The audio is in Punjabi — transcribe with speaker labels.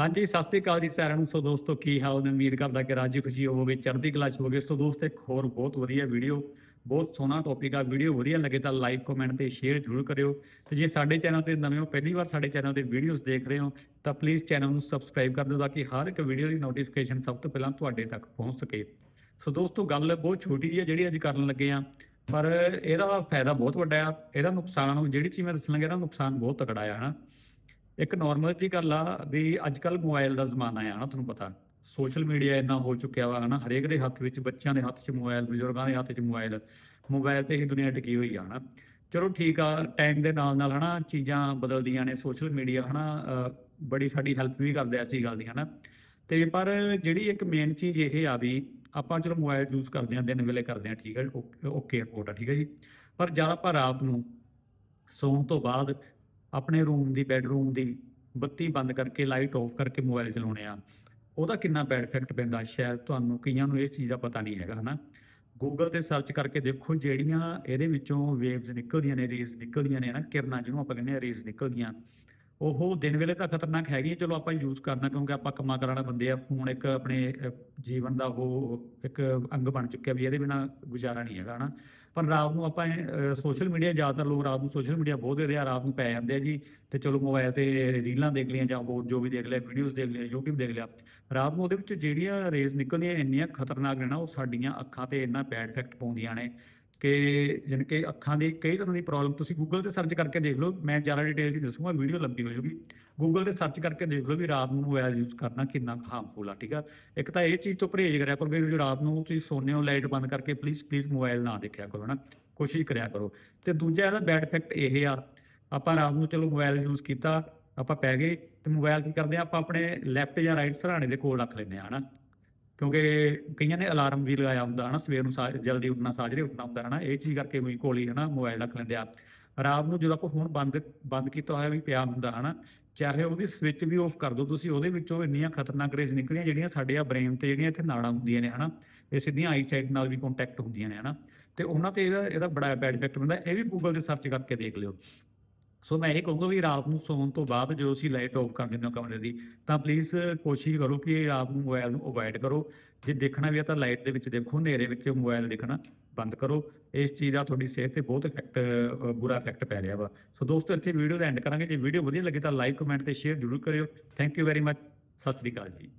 Speaker 1: ਹਾਂਜੀ, ਸਤਿ ਸ੍ਰੀ ਅਕਾਲ ਜੀ ਸਾਰਿਆਂ ਨੂੰ। ਸੋ ਦੋਸਤੋ, ਕੀ ਹਾਲ ਨੇ? ਉਮੀਦ ਕਰਦਾ ਕਿ ਰਾਜੀ ਖੁਸ਼ੀ ਹੋਵੋਗੇ, ਚੜ੍ਹਦੀ ਕਲਾ ਚ ਹੋਵੋਗੇ। ਸੋ ਦੋਸਤ, ਇੱਕ ਹੋਰ ਬਹੁਤ ਵਧੀਆ ਵੀਡੀਓ, ਬਹੁਤ ਸੋਹਣਾ ਟੌਪਿਕ ਆ। ਵੀਡੀਓ ਵਧੀਆ ਲੱਗੇ ਤਾਂ ਲਾਈਕ ਕਮੈਂਟ ਤੇ ਸ਼ੇਅਰ ਜ਼ਰੂਰ ਕਰਿਓ। ਤੇ ਜੇ ਸਾਡੇ ਚੈਨਲ ਤੇ ਨਵੇਂ ਹੋ, ਪਹਿਲੀ ਵਾਰ ਸਾਡੇ ਚੈਨਲ ਤੇ ਵੀਡੀਓਜ਼ ਦੇਖ ਰਹੇ ਹੋ, ਤਾਂ ਪਲੀਜ਼ ਚੈਨਲ ਨੂੰ ਸਬਸਕ੍ਰਾਈਬ ਕਰ ਦਿਓ ਤਾਂ ਕਿ ਹਰ ਇੱਕ ਵੀਡੀਓ ਦੀ ਨੋਟੀਫਿਕੇਸ਼ਨ ਸਭ ਤੋਂ ਪਹਿਲਾਂ ਤੁਹਾਡੇ ਤੱਕ ਪਹੁੰਚ ਸਕੇ। ਸੋ ਦੋਸਤੋ, ਗੱਲ ਬਹੁਤ ਛੋਟੀ ਜਿਹੀ ਹੈ ਜਿਹੜੀ ਅੱਜ ਕਰਨ ਲੱਗੇ ਆ, ਪਰ ਇਹਦਾ ਫਾਇਦਾ ਬਹੁਤ ਵੱਡਾ ਆ। ਇਹਦਾ ਨੁਕਸਾਨ, ਜਿਹੜੀ ਚੀਜ਼ ਮੈਂ ਦੱਸਣ ਲੱਗਿਆ ਨਾ, ਨੁਕਸਾਨ ਬਹੁਤ ਤਕੜਾ ਆ, ਹਨਾ। ਇੱਕ ਨਾਰਮਲ ਜੀ ਗੱਲ ਆ ਵੀ ਅੱਜ ਕੱਲ ਮੋਬਾਈਲ ਦਾ ਜ਼ਮਾਨਾ ਆ ਨਾ ਤੁਹਾਨੂੰ ਪਤਾ। ਸੋਸ਼ਲ ਮੀਡੀਆ ਇੰਨਾ ਹੋ ਚੁੱਕਿਆ ਵਾ ਹਨਾ ਹਰੇਕ ਦੇ ਹੱਥ ਵਿੱਚ ਬੱਚਿਆਂ ਦੇ ਹੱਥ 'ਚ ਮੋਬਾਈਲ ਬਜ਼ੁਰਗਾਂ ਦੇ ਹੱਥ 'ਚ ਮੋਬਾਈਲ ਮੋਬਾਈਲ ਤੇ ਹੀ ਦੁਨੀਆ ਟਿਕੀ ਹੋਈ ਆ ਹਨਾ। ਚਲੋ ਠੀਕ ਆ ਟਾਈਮ ਦੇ ਨਾਲ ਨਾਲ ਹਨਾ ਚੀਜ਼ਾਂ ਬਦਲਦੀਆਂ ਨੇ ਸੋਸ਼ਲ ਮੀਡੀਆ ਹਨਾ ਅਹ, ਬੜੀ ਸਾਡੀ ਹੈਲਪ ਵੀ ਕਰਦਾ ਐਸੀ ਗੱਲ ਦੀ ਹਨਾ। ਤੇ ਪਰ ਜਿਹੜੀ ਇੱਕ ਮੇਨ ਚੀਜ਼ ਇਹ ਆ ਵੀ ਆਪਾਂ ਚਲੋ ਮੋਬਾਈਲ ਯੂਜ਼ ਕਰਦੇ ਆ ਦਿਨ ਵੇਲੇ ਕਰਦੇ ਆ ਠੀਕ ਹੈ ਓਕੇ ਰਿਪੋਰਟ ਆ ਠੀਕ ਹੈ ਜੀ। ਪਰ ਜਦ ਆਪਾਂ ਰਾਤ ਨੂੰ ਸੌਣ ਤੋਂ ਬਾਅਦ ਆਪਣੇ ਰੂਮ ਦੀ ਬੈੱਡਰੂਮ ਦੀ ਬੱਤੀ ਬੰਦ ਕਰਕੇ ਲਾਈਟ ਆਫ ਕਰਕੇ ਮੋਬਾਈਲ ਚਲਾਉਣੇ ਆ। ਉਹਦਾ ਕਿੰਨਾ ਬੈਡ ਇਫੈਕਟ ਪੈਂਦਾ ਸ਼ਾਇਦ ਤੁਹਾਨੂੰ ਕਈਆਂ ਨੂੰ ਇਸ ਚੀਜ਼ ਦਾ ਪਤਾ ਨਹੀਂ ਹੈਗਾ, ਹਨਾ? ਗੂਗਲ ਤੇ ਸਰਚ ਕਰਕੇ ਦੇਖੋ ਜਿਹੜੀਆਂ ਇਹਦੇ ਵਿੱਚੋਂ ਵੇਵਸ ਨਿਕਲਦੀਆਂ ਨੇ ਰੇਜ਼ ਨਿਕਲਦੀਆਂ ਨੇ ਨਾ ਕਿਰਨਾਂ ਜਿਹਨੂੰ ਆਪਾਂ ਕਹਿੰਦੇ ਆ ਰੇਜ਼ ਨਿਕਲਦੀਆਂ। ਉਹ ਦਿਨ ਵੇਲੇ ਤਾਂ ਖਤਰਨਾਕ ਹੈਗੀ ਚਲੋ ਆਪਾਂ ਯੂਜ਼ ਕਰਨਾ, ਕਿਉਂਕਿ ਆਪਾਂ ਕੰਮਾਂ ਕਰਨ ਵਾਲੇ ਬੰਦੇ ਆ ਫੋਨ ਇੱਕ ਆਪਣੇ ਜੀਵਨ ਦਾ ਉਹ ਇੱਕ ਅੰਗ ਬਣ ਚੁੱਕਿਆ ਵੀ ਇਹਦੇ ਬਿਨਾ ਗੁਜ਼ਾਰਾ ਨਹੀਂ ਹੈਗਾ, ਹਨਾ? ਪਰ ਰਾਤ ਨੂੰ ਆਪਾਂ ਸੋਸ਼ਲ ਮੀਡੀਆ ਜ਼ਿਆਦਾਤਰ ਲੋਕ ਰਾਤ ਨੂੰ ਸੋਸ਼ਲ ਮੀਡੀਆ ਬਹੁਤ ਦੇਖਦੇ ਆ, ਰਾਤ ਨੂੰ ਪੈ ਜਾਂਦੇ ਆ ਜੀ, ਤੇ ਚਲੋ ਮੋਬਾਈਲ ਤੇ ਰੀਲਾਂ ਦੇਖ ਲਈਆਂ ਜਾਂ ਹੋਰ ਜੋ ਵੀ ਦੇਖ ਲਿਆ ਵੀਡੀਓਜ਼ ਦੇਖ ਲਿਆ, YouTube ਦੇਖ ਲਿਆ, ਰਾਤ ਨੂੰ ਉਹਦੇ ਵਿੱਚ ਜਿਹੜੀਆਂ ਰੇਜ਼ ਨਿਕਲਦੀਆਂ ਇੰਨੀਆਂ ਖਤਰਨਾਕ ਨੇ ਨਾ, ਉਹ ਸਾਡੀਆਂ ਅੱਖਾਂ ਤੇ ਇੰਨਾ ਬੈਡ ਇਫੈਕਟ ਪਾਉਂਦੀਆਂ ਨੇ ਕਿ ਜਾਣੀ ਕਿ ਅੱਖਾਂ ਦੀ ਕਈ ਤਰ੍ਹਾਂ ਦੀ ਪ੍ਰੋਬਲਮ ਤੁਸੀਂ ਗੂਗਲ ਤੇ ਸਰਚ ਕਰਕੇ ਦੇਖ ਲਓ, ਮੈਂ ਜ਼ਿਆਦਾ ਡਿਟੇਲ 'ਚ ਦੱਸੂਗਾ ਵੀਡੀਓ ਲੰਬੀ ਹੋ ਜਾਊਗੀ। ਗੂਗਲ ਤੇ ਸਰਚ ਕਰਕੇ ਦੇਖ ਲਓ ਵੀ ਰਾਤ ਨੂੰ ਮੋਬਾਈਲ ਯੂਜ਼ ਕਰਨਾ ਕਿੰਨਾ ਹਾਰਮਫੁਲ ਆ, ਠੀਕ ਆ? ਇੱਕ ਤਾਂ ਇਹ ਚੀਜ਼ ਤੋਂ ਪਰਹੇਜ਼ ਕਰਿਆ ਕਰੋ ਵੀ ਜੋ ਰਾਤ ਨੂੰ ਤੁਸੀਂ ਸੋਨੇ ਹੋ ਲਾਈਟ ਬੰਦ ਕਰਕੇ ਪਲੀਜ਼ ਪਲੀਜ਼ ਮੋਬਾਈਲ ਨਾ ਦੇਖਿਆ ਕਰੋ ਨਾ ਕੋਸ਼ਿਸ਼ ਕਰਿਆ ਕਰੋ। ਤੇ ਦੂਜਾ ਇਹਦਾ ਬੈਡ ਇਫੈਕਟ ਇਹ ਆ, ਆਪਾਂ ਰਾਤ ਨੂੰ ਚਲੋ ਮੋਬਾਈਲ ਯੂਜ਼ ਕੀਤਾ, ਆਪਾਂ ਪੈ ਗਏ, ਤੇ ਮੋਬਾਈਲ ਕੀ ਕਰਦੇ ਆ, ਆਪਾਂ ਆਪਣੇ ਲੈਫਟ ਜਾਂ ਰਾਈਟ ਸਰਾਣੇ ਦੇ ਕੋਲ ਰੱਖ ਲੈਂਦੇ ਆ, ਹਨਾ? ਕਿਉਂਕਿ ਕਈਆਂ ਨੇ ਅਲਾਰਮ ਵੀ ਲਗਾਇਆ ਹੁੰਦਾ ਹਨਾ, ਸਵੇਰ ਨੂੰ ਸਾ- ਜਲਦੀ ਉੱਠਣਾ, ਸਾਜਰੇ ਉੱਠਣਾ ਹੁੰਦਾ ਹਨਾ, ਇਹ ਚੀਜ਼ ਕਰਕੇ ਵੀ ਕੋਲ ਹੀ ਹਨਾ ਮੋਬਾਈਲ ਰੱਖ ਲੈਂਦੇ ਆ। ਰਾਤ ਨੂੰ ਜਦੋਂ ਆਪਾਂ ਫੋਨ ਬੰਦ ਬੰਦ ਕੀਤਾ ਹੋਇਆ ਵੀ ਪਿਆ ਹੁੰਦਾ ਹਨਾ, ਚਾਹੇ ਉਹਦੀ ਸਵਿਚ ਵੀ ਆਫ ਕਰ ਦਿਓ ਤੁਸੀਂ ਉਹਦੇ ਵਿੱਚੋਂ ਇੰਨੀਆਂ ਖਤਰਨਾਕ ਰੇਜ਼ ਨਿਕਲੀਆਂ ਜਿਹੜੀਆਂ ਸਾਡੇ ਆ ਬ੍ਰੇਨ ਤੇ ਜਿਹੜੀਆਂ ਇੱਥੇ ਨਾੜਾਂ ਹੁੰਦੀਆਂ ਨੇ ਹਨਾ, ਇਹ ਸਿੱਧੀਆਂ ਆਈ ਸਾਈਡ ਨਾਲ ਵੀ ਕੰਟੈਕਟ ਹੁੰਦੀਆਂ ਨੇ ਹਨਾ, ਤੇ ਉਹਨਾਂ ਤੇ ਇਹਦਾ ਇਹਦਾ ਬੜਾ ਬੈਡ ਇਫੈਕਟ ਹੁੰਦਾ, ਇਹ ਵੀ ਗੂਗਲ ਤੇ ਸਰਚ ਕਰਕੇ ਦੇਖ ਲਿਓ। ਸੋ ਮੈਂ ਇਹ ਕਹੂੰਗਾ ਵੀ ਰਾਤ ਨੂੰ ਸੌਣ ਤੋਂ ਬਾਅਦ ਜਦੋਂ ਅਸੀਂ ਲਾਈਟ ਆਫ ਕਰ ਦਿੰਦੇ ਹਾਂ ਕਮਰੇ ਦੀ, ਤਾਂ ਪਲੀਜ਼ ਕੋਸ਼ਿਸ਼ ਕਰੋ ਕਿ ਰਾਤ ਨੂੰ ਮੋਬਾਈਲ ਨੂੰ ਅਵੋਇਡ ਕਰੋ। ਜੇ ਦੇਖਣਾ ਵੀ ਹੈ ਤਾਂ ਲਾਈਟ ਦੇ ਵਿੱਚ ਦੇਖੋ, ਹਨੇਰੇ ਵਿੱਚ ਮੋਬਾਈਲ ਦੇਖਣਾ ਬੰਦ ਕਰੋ। ਇਸ ਚੀਜ਼ ਦਾ ਤੁਹਾਡੀ ਸਿਹਤ ਤੇ ਬਹੁਤ ਇਫੈਕਟ ਬੁਰਾ ਇਫੈਕਟ ਪੈ ਰਿਹਾ ਵਾ। ਸੋ ਦੋਸਤੋ, ਇੱਥੇ ਵੀਡੀਓ ਦਾ ਐਂਡ ਕਰਾਂਗੇ। ਜੇ ਵੀਡੀਓ ਵਧੀਆ ਲੱਗੇ ਤਾਂ ਲਾਈਕ ਕਮੈਂਟ ਤੇ ਸ਼ੇਅਰ ਜ਼ਰੂਰ ਕਰਿਓ। Thank you very much Sat Sri ਅਕਾਲ ਜੀ।